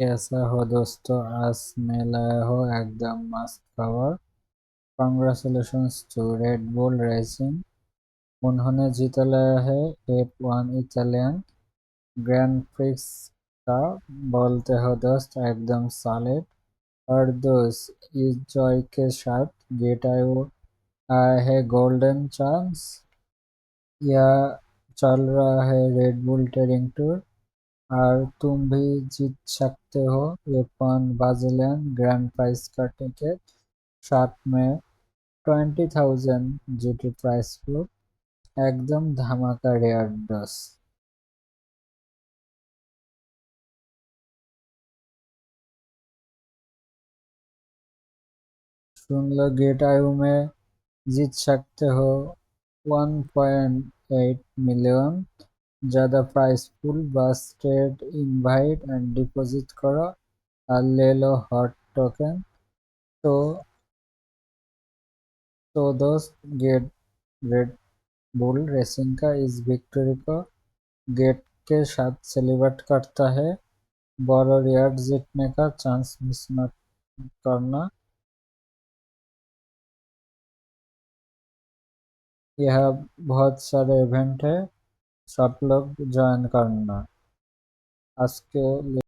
कैसा हो दोस्तों आज मैं लाया हूँ एकदम मस्त खबर congratulations to Red Bull Racing उन्होंने जीत लाया है F one Italian Grand Prix का बोलते हो दोस्त एकदम सॉलिड और दोस्त इस जॉय के साथ गेटायो आया है गोल्डन चांस या चल रहा है रेड बुल टेरिंग टूर আর তুম ভি জিত সাকতে হো এপন বাজিলেন গ্র্যান্ড প্রাইস কা টিকেট সাত মে twenty thousand GT prize group একদম ধামাকা রেয়ার ডস শুনলো গেট আয়ুমে জিত সাকতে হো ওয়ান পয়েন্ট এইট মিলিয়ন যা দ্য প্রাইস পুল বা স্ট্রেট ইনভাইট অ্যান্ড ডিপোজিট করা আর লেলো হট টোকেন তো তো দোস গেট রেড बुल रेसिंग का इस विक्ट्री को गेट के साथ सेलिब्रेट करता है बॉलर यार्ड जीतने का चांस मिस न करना यह बहुत सारे इवेंट है सब लोग ज्वाइन करना आज के लिए